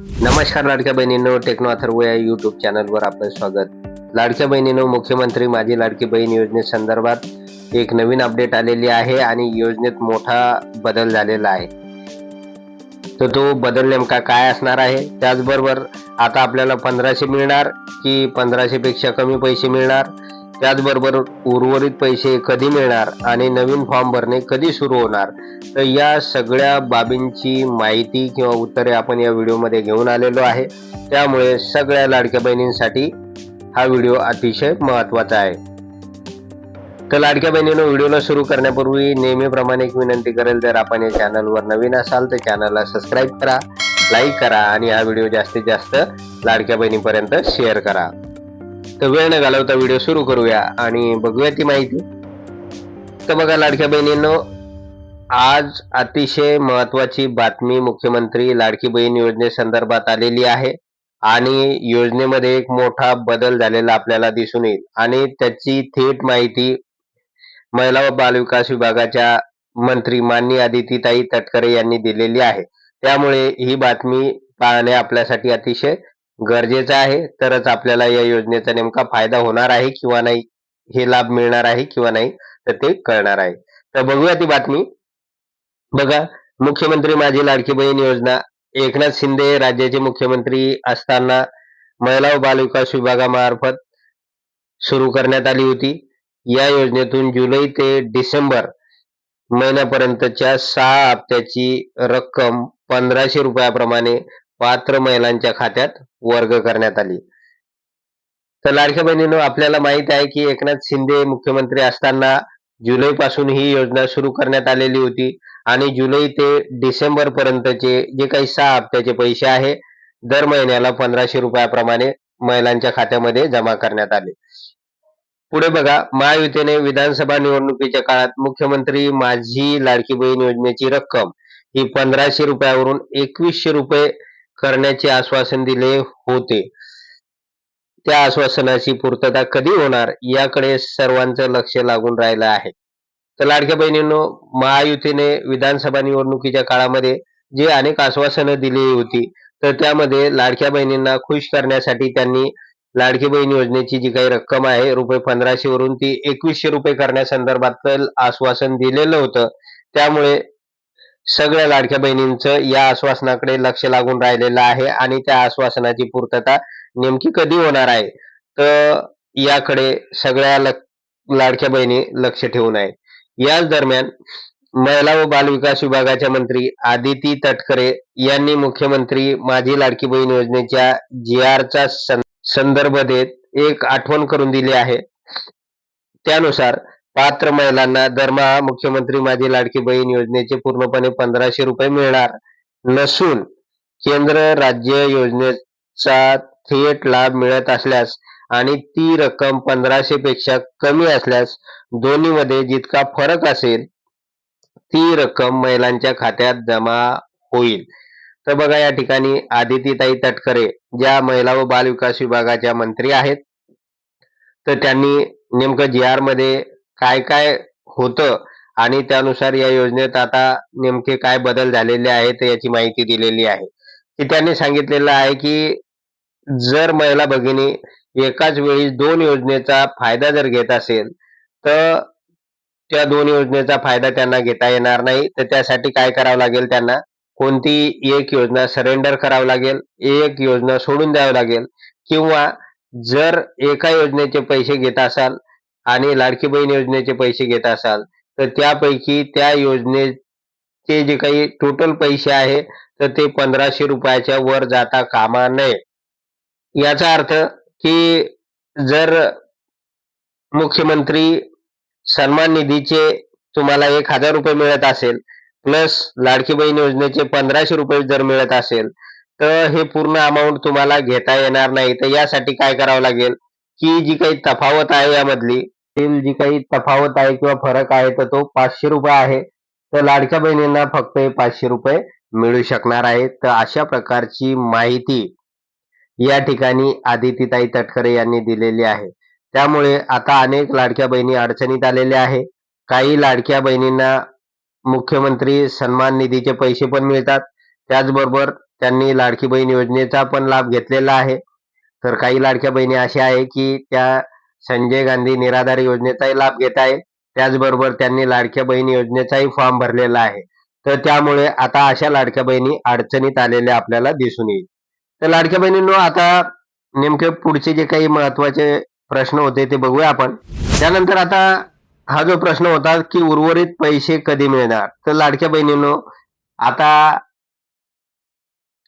नमस्कार लाडक्या बहिणींनो टेक्नो अथर्व या युट्यूब चॅनलवर आपलं स्वागत. लाडक्या बहिणींनो मुख्यमंत्री माझी लाडकी बहीण योजनेसंदर्भात एक नवीन अपडेट आलेली आहे आणि योजनेत मोठा बदल झालेला आहे. तर तो बदल नेमका काय असणार आहे? त्याचबरोबर आता आपल्याला पंधराशे मिळणार की पंधराशे पेक्षा कमी पैसे मिळणार? त्याचबरोबर उर्वरित पैसे कधी मिळणार आणि नवीन फॉर्म भरणे कधी सुरू होणार? तर या सगळ्या बाबींची माहिती किंवा उत्तरे आपण या व्हिडिओमध्ये घेऊन आलेलो आहे. त्यामुळे सगळ्या लाडक्या बहिणींसाठी हा व्हिडिओ अतिशय महत्त्वाचा आहे. तर लाडक्या बहिणीनं व्हिडिओला सुरू करण्यापूर्वी नेहमीप्रमाणे एक विनंती करेल जर आपण या चॅनलवर नवीन असाल तर चॅनलला सबस्क्राईब करा लाईक करा आणि हा व्हिडिओ जास्तीत जास्त लाडक्या बहिणीपर्यंत शेअर करा. तर वेळ न घालवता व्हिडिओ सुरू करूया आणि बघूया ती माहिती. तर बघा लाडक्या बहिणींनो आज अतिशय महत्वाची बातमी मुख्यमंत्री लाडकी बहीण योजनेसंदर्भात आलेली आहे आणि योजनेमध्ये एक मोठा बदल झालेला आपल्याला दिसून येईल. आणि त्याची थेट माहिती महिला व बालविकास विभागाच्या मंत्री माननीय आदितीताई तटकरे यांनी दिलेली आहे. त्यामुळे ही बातमी पाहणे आपल्यासाठी अतिशय गरजेचं आहे तरच आपल्याला या योजनेचा नेमका फायदा होणार आहे किंवा नाही हे लाभ मिळणार आहे किंवा नाही तर ते कळणार आहे. तर बघूया ती बातमी. बघा मुख्यमंत्री माझी लाडकी बहीण योजना. एकनाथ शिंदे राज्याचे मुख्यमंत्री असताना महिला व बालविकास विभागामार्फत सुरू करण्यात आली होती. या योजनेतून जुलै ते डिसेंबर महिन्यापर्यंतच्या सहा हप्त्याची रक्कम पंधराशे रुपयाप्रमाणे पात्र महिलांच्या खात्यात वर्ग करण्यात आली. तर लाडक्या बहिणीनो आपल्याला माहीत आहे की एकनाथ शिंदे मुख्यमंत्री असताना जुलै पासून ही योजना सुरू करण्यात आलेली होती आणि जुलै ते डिसेंबर पर्यंतचे जे काही सहा हप्त्याचे पैसे आहे दर महिन्याला पंधराशे रुपयाप्रमाणे महिलांच्या खात्यामध्ये जमा करण्यात आले. पुढे बघा महायुतीने विधानसभा निवडणुकीच्या काळात मुख्यमंत्री माझी लाडकी बहीण योजनेची रक्कम ही पंधराशे रुपयावरून एकवीसशे रुपये करण्याचे आश्वासन दिले होते. त्या आश्वासनाची पूर्तता कधी होणार याकडे सर्वांचं लक्ष लागून राहिलं आहे. तर लाडक्या बहिणींनो महायुतीने विधानसभा निवडणुकीच्या काळामध्ये जे अनेक आश्वासनं दिली होती तर त्यामध्ये लाडक्या बहिणींना खुश करण्यासाठी त्यांनी लाडकी बहीण योजनेची जी काही रक्कम आहे रुपये पंधराशे वरून ती एकवीसशे रुपये करण्यासंदर्भात आश्वासन दिलेलं होतं. त्यामुळे सगळ्या लाडक्या बहिणींचं या आश्वासनाकडे लक्ष लागून राहिलेलं आहे आणि त्या आश्वासनाची पूर्तता नेमकी कधी होणार आहे? तर याकडे सगळ्या लाडक्या बहिणी लक्ष ठेवून आहेत. याच दरम्यान महिला व बालविकास विभागाच्या मंत्री आदिती तटकरे यांनी मुख्यमंत्री माझी लाडकी बहीण योजनेच्या जी आरचा संदर्भ देत एक आठवण करून दिली आहे. त्यानुसार पात्र महिलांना दरमहा मुख्यमंत्री माझी लाडकी बहीण योजनेचे पूर्णपणे पंधराशे रुपये मिळणार नसून केंद्र राज्य योजनेचा थेट लाभ मिळत असल्यास आणि ती रक्कम पंधराशे पेक्षा कमी असल्यास दोन्हीमध्ये जितका फरक असेल ती रक्कम महिलांच्या खात्यात जमा होईल. तर बघा या ठिकाणी आदितीताई तटकरे ज्या महिला व बाल विकास विभागाच्या मंत्री आहेत तर त्यांनी नेमकं जी आरमध्ये काय काय होतं आणि त्यानुसार या योजनेत आता नेमके काय बदल झालेले आहेत याची माहिती दिलेली आहे. की त्यांनी सांगितलेलं आहे की जर महिला भगिनी एकाच वेळी दोन योजनेचा फायदा जर घेत असेल तर त्या दोन योजनेचा फायदा त्यांना घेता येणार नाही. तर त्यासाठी काय करावं लागेल त्यांना? कोणती एक योजना सरेंडर करावं लागेल एक योजना सोडून द्यावं लागेल. किंवा जर एका योजनेचे पैसे घेत असाल आणि लाडकी बहीण योजनेचे पैसे घेत असाल तर त्यापैकी त्या योजनेचे जे काही टोटल पैसे आहे तर ते पंधराशे रुपयाच्या वर जाता कामा नये. याचा अर्थ की जर मुख्यमंत्री सन्मान निधीचे तुम्हाला एक हजार रुपये मिळत असेल प्लस लाडकी बहीण योजनेचे पंधराशे रुपये जर मिळत असेल तर हे पूर्ण अमाऊंट तुम्हाला घेता येणार नाही. तर यासाठी काय करावं लागेल? की जी काही तफावत आहे यामधली तील जी काही तफावत आहे किंवा फरक आहे तर तो पाचशे रुपये आहे. तर लाडक्या बहिणींना फक्त हे पाचशे रुपये मिळू शकणार आहे. तर अशा प्रकारची माहिती या ठिकाणी आदितीताई तटकरे यांनी दिलेली आहे. त्यामुळे आता अनेक लाडक्या बहिणी अडचणीत आलेल्या आहे काही लाडक्या बहिणींना मुख्यमंत्री सन्मान निधीचे पैसे पण मिळतात. त्याचबरोबर त्यांनी लाडकी बहीण योजनेचा पण लाभ घेतलेला आहे. तर काही लाडक्या बहिणी अशा आहे की त्या संजय गांधी निराधार योजनेचाही लाभ घेत आहे. त्याचबरोबर त्यांनी लाडक्या बहीण योजनेचाही फॉर्म भरलेला आहे. तर त्यामुळे आता अशा लाडक्या बहिणी अडचणीत आलेल्या आपल्याला दिसून येईल. तर लाडक्या बहिणींनो आता नेमके पुढचे जे काही महत्त्वाचे प्रश्न होते ते बघूया आपण. त्यानंतर आता हा जो प्रश्न होता की उर्वरित पैसे कधी मिळणार? तर लाडक्या बहिणींनो आता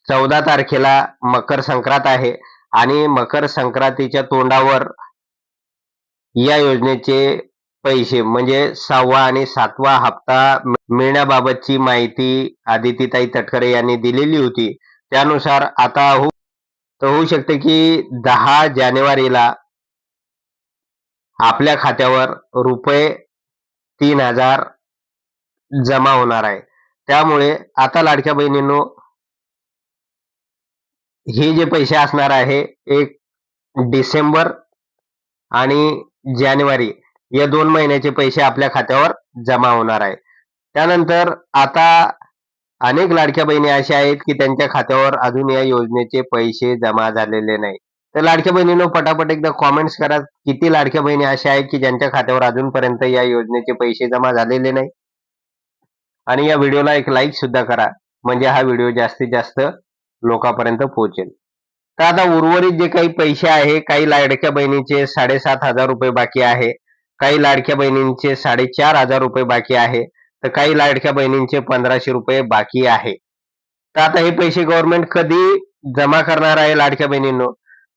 चौदा तारखेला मकर संक्रांत आहे आणि मकर संक्रांतीच्या तोंडावर या योजनेचे पैसे म्हणजे सहावा आणि सातवा हप्ता मिळण्याबाबतची माहिती आदितीताई तटकरे यांनी दिलेली होती. त्यानुसार आता होऊ तर होऊ शकते की दहा जानेवारीला आपल्या खात्यावर रुपये तीन हजार जमा होणार आहे. त्यामुळे आता लाडक्या बहिणींनो हे जे पैसे असणार आहे एक डिसेंबर आणि जानेवारी या दोन महिन्याचे पैसे आपल्या खात्यावर जमा होणार आहे. त्यानंतर आता अनेक लाडक्या बहिणी अशा आहेत की त्यांच्या खात्यावर अजून या योजनेचे पैसे जमा झालेले नाही. तर लाडक्या बहिणीनं पटापट एकदा कॉमेंट्स करा किती लाडक्या बहिणी अशा आहेत की ज्यांच्या खात्यावर अजूनपर्यंत या योजनेचे पैसे जमा झालेले नाही. आणि या व्हिडिओला एक लाईक सुद्धा करा म्हणजे हा व्हिडिओ जास्तीत जास्त लोकांपर्यंत पोहोचेल. तर आता उर्वरित जे काही पैसे आहे काही लाडक्या बहिणीचे साडेसात हजार रुपये बाकी आहे काही लाडक्या बहिणींचे साडेचार हजार रुपये बाकी आहे तर काही लाडक्या बहिणींचे पंधराशे रुपये बाकी आहे. तर आता हे पैसे गव्हर्नमेंट कधी जमा करणार आहे लाडक्या बहिणींनो?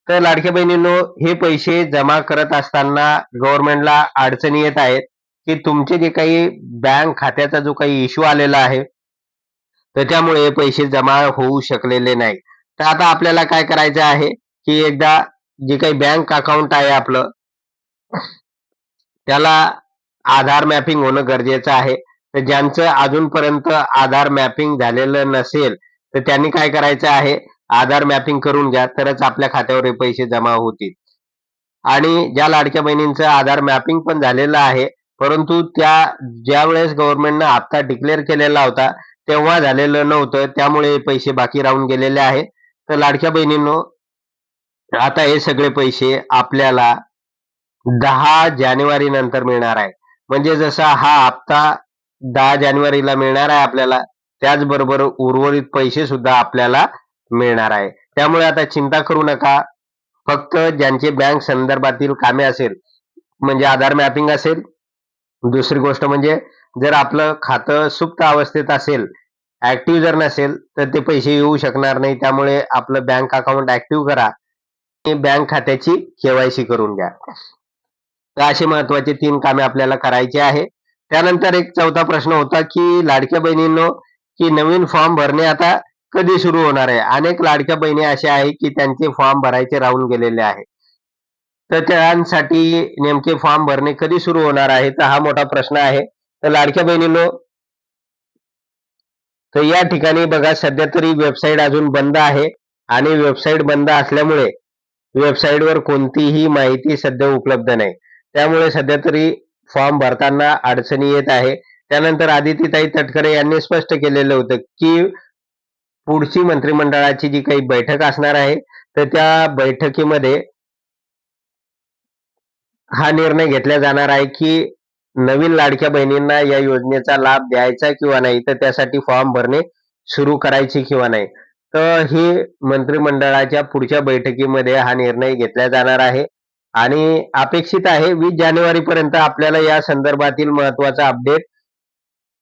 तर लाडक्या बहिणींनो हे पैसे जमा करत असताना गव्हर्नमेंटला अडचणी येत आहेत की तुमचे जे काही बँक खात्याचा जो काही इश्यू आलेला आहे तर त्यामुळे पैसे जमा होऊ शकलेले नाही. तर आता आपल्याला काय करायचं आहे की एकदा जे काही बँक अकाउंट आहे आपलं त्याला आधार मॅपिंग होणं गरजेचं आहे. तर ज्यांचं अजूनपर्यंत आधार मॅपिंग झालेलं नसेल तर त्यांनी काय करायचं आहे? आधार मॅपिंग करून घ्या तरच आपल्या खात्यावर हे पैसे जमा होतील. आणि ज्या लाडक्या बहिणींचं आधार मॅपिंग पण झालेलं आहे परंतु त्या ज्या वेळेस गव्हर्नमेंटनं हप्ता डिक्लेअर केलेला होता तेव्हा झालेलं नव्हतं त्यामुळे पैसे बाकी राहून गेलेले आहे. तर लाडक्या बहिणींनो आता हे सगळे पैसे आपल्याला दहा जानेवारी नंतर मिळणार आहे. म्हणजे जसा हा हप्ता दहा जानेवारीला मिळणार आहे आपल्याला त्याचबरोबर उर्वरित पैसे सुद्धा आपल्याला मिळणार आहे. त्यामुळे आता चिंता करू नका. फक्त ज्यांचे बँक संदर्भातील कामे असेल म्हणजे आधार मॅपिंग असेल. दुसरी गोष्ट म्हणजे जर आपलं खातं सुप्त अवस्थेत असेल ऍक्टिव्ह जर नसेल तर ते पैसे येऊ शकणार नाही. त्यामुळे आपलं बँक अकाउंट ऍक्टिव्ह करा. आणि बँक खात्याची केवायसी करून घ्या. तर असे महत्त्वाचे तीन कामे आपल्याला करायचे आहे. त्यानंतर एक चौथा प्रश्न होता की लाडक्या बहिणींनो की नवीन फॉर्म भरणे आता कधी सुरू होणार आहे? अनेक लाडक्या बहिणी अशा आहे की त्यांचे फॉर्म भरायचे राहून गेलेले आहे. तर त्यांसाठी नेमके फॉर्म भरणे कधी सुरू होणार आहे? तर हा मोठा प्रश्न आहे. तर लाडक्या बहिणींनो तर या ठिकाणी बघा सध्या तरी वेबसाईट अजून बंद आहे. आणि वेबसाईट बंद असल्यामुळे वेबसाईटवर कोणतीही माहिती सध्या उपलब्ध नाही. त्यामुळे सध्या तरी फॉर्म भरताना अडचणी येत आहे. त्यानंतर आदितीताई तटकरे यांनी स्पष्ट केलेलं होतं की पुढची मंत्रिमंडळाची जी काही बैठक असणार आहे तर त्या बैठकीमध्ये हा निर्णय घेतला जाणार आहे की नवीन लाडक्या बहिणींना या योजनेचा लाभ द्यायचा किंवा नाही तर त्यासाठी फॉर्म भरणे सुरू करायचे किंवा नाही. तर हे मंत्रिमंडळाच्या पुढच्या बैठकीमध्ये हा निर्णय घेतला जाणार आहे. आणि अपेक्षित आहे वीस जानेवारी पर्यंत आपल्याला या संदर्भातील महत्त्वाचा अपडेट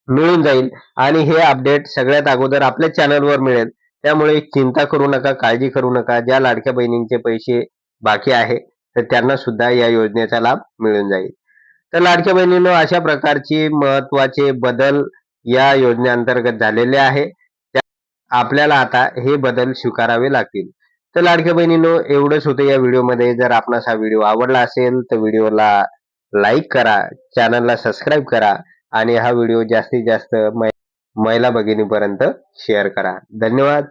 मिळून जाईल. आणि हे अपडेट सगळ्यात अगोदर आपल्या चॅनलवर मिळेल. त्यामुळे चिंता करू नका काळजी करू नका. ज्या लाडक्या बहिणींचे पैसे बाकी आहे तर त्यांना सुद्धा या योजनेचा लाभ मिळून जाईल. तर लाडक्या बहिणींनो अशा प्रकारचे महत्त्वाचे बदल या योजनेअंतर्गत झालेले आहे. आपल्याला आता हे बदल स्वीकारावे लागतील. तर लाडक्या बहिणींनो एवढंच होतं या व्हिडिओमध्ये. जर आपणास हा व्हिडिओ आवडला असेल तर व्हिडिओला लाईक करा चॅनलला सबस्क्राईब करा आणि हा व्हिडिओ जास्तीत जास्त महिला भगिनीपर्यंत शेअर करा. धन्यवाद.